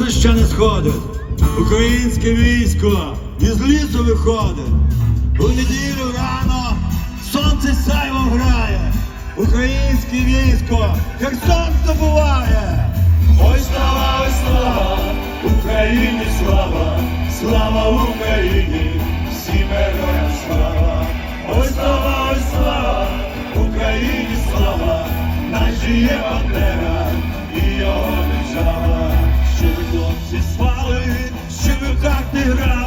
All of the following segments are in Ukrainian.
сонце ще не сходить. Українське військо із лісу виходить. У неділю рано сонце сяйво грає. Українське військо Херсон здобуває. Ой, слава, ой, слава, Україні слава, слава Україні, всім героям слава, ой, слава, ой, слава, Україні слава, наші є бандера і його держава, що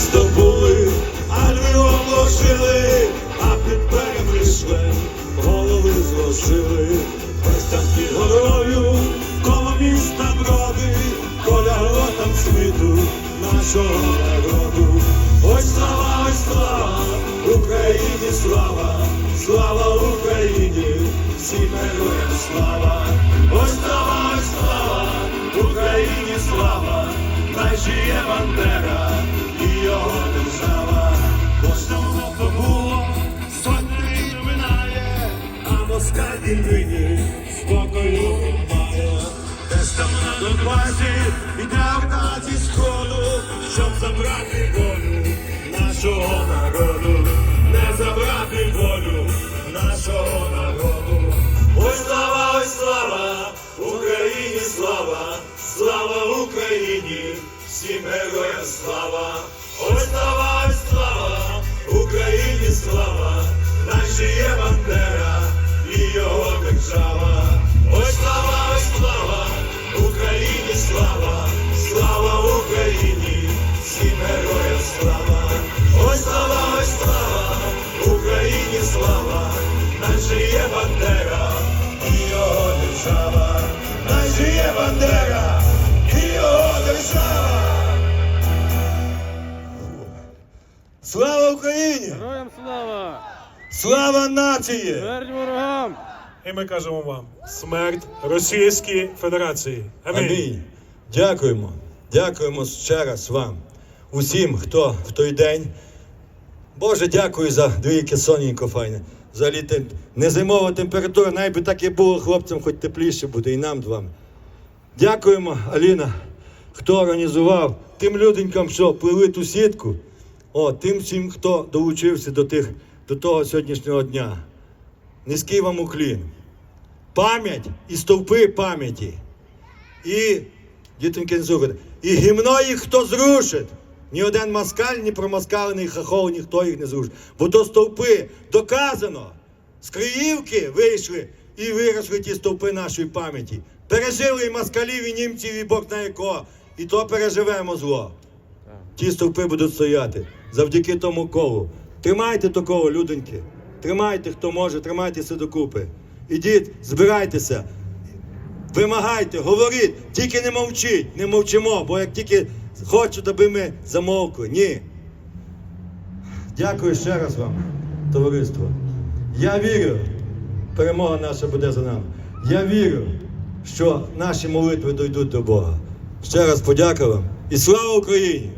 місто були, а Львовом ложили, а під берегом прийшли, голови зложили, ось там під горою, коло міста броди, коля глотам світу нашого народу. Ой, слава, ой, слава, Україні слава, слава Україні, всім героям слава, ой, слава, ой, слава, Україні слава, наші є бандера. Кожного було, сотні минає, а москаль і нині спокою має. Десь там на Донбасі іде орда зі сходу, щоб забрати волю нашого народу, не забрати волю нашого народу. Ой, слава, ой, слава, Україні слава, слава Україні, всім героям. Слава, слава, наші є бандера і його держава. Наші є бандера і його держава. Слава Україні! Героям слава! Слава нації! Смерть ворогам! І ми кажемо вам смерть Російській Федерації. Амінь. Амінь. Дякуємо. Дякуємо ще раз вам, усім, хто в той день. Боже, дякую за двійки соненько файне. За літе не зимова температура, навіть так і було хлопцям, хоч тепліше буде, і нам з вами. Дякуємо, Аліна, хто організував тим люденькам, що плели ту сітку, о, тим всім, хто долучився до, тих, до того сьогоднішнього дня. Низький вам уклін. Пам'ять і стовпи пам'яті. І, дітоньки не і гімно їх хто зрушить. Ні один москаль, ні промоскалений хахол, ніхто їх не зрушить. Бо то стовпи доказано. З Криївки вийшли і виросли ті стовпи нашої пам'яті. Пережили і москалів, і німців, і Бог на якого. І то переживемо зло. Ті стовпи будуть стояти завдяки тому колу. Тримайте то коло, людоньки. Тримайте, хто може, тримайтеся докупи. Ідіть, збирайтеся, вимагайте, говоріть, тільки не мовчіть, не мовчимо, бо як тільки хочуть, аби ми замовкли. Ні. Дякую ще раз вам, товариство. Я вірю, перемога наша буде за нами. Я вірю, що наші молитви дійдуть до Бога. Ще раз подякую вам і слава Україні!